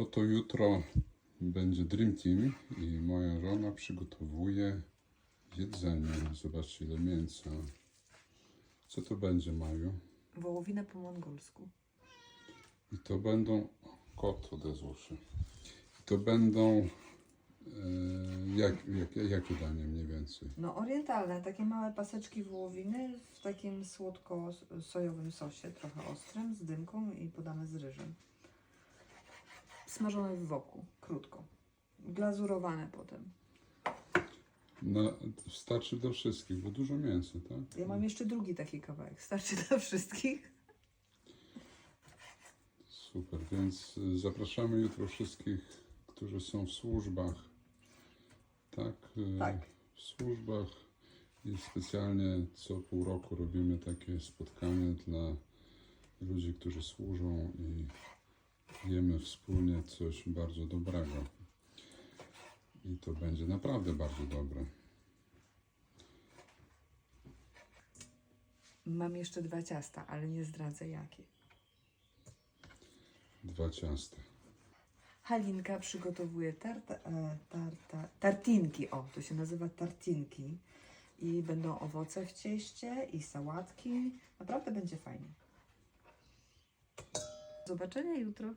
Oto jutro będzie Dream Team i moja żona przygotowuje jedzenie. Zobaczcie ile mięsa. Co to będzie, Maju? Wołowina po mongolsku. I to będą... Kot odezwał się. I to będą... E, jak, jak, jakie danie mniej więcej? No orientalne, takie małe paseczki wołowiny w takim słodko-sojowym sosie, trochę ostrym, z dymką i podane z ryżem. Smażone w woku, krótko. Glazurowane potem. Na, starczy do wszystkich, bo dużo mięsa, tak? Ja mam jeszcze drugi taki kawałek. Starczy dla wszystkich. Super, więc y, zapraszamy jutro wszystkich, którzy są w służbach. Tak? y, Tak. W służbach i specjalnie co pół roku robimy takie spotkanie dla ludzi, którzy służą i jemy wspólnie coś bardzo dobrego. I to będzie naprawdę bardzo dobre. Mam jeszcze dwa ciasta, ale nie zdradzę jakie. Dwa ciasta. Halinka przygotowuje tarta, e, tarta, tartinki. O, to się nazywa tartinki. I będą owoce w cieście i sałatki. Naprawdę będzie fajnie. Do zobaczenia jutro.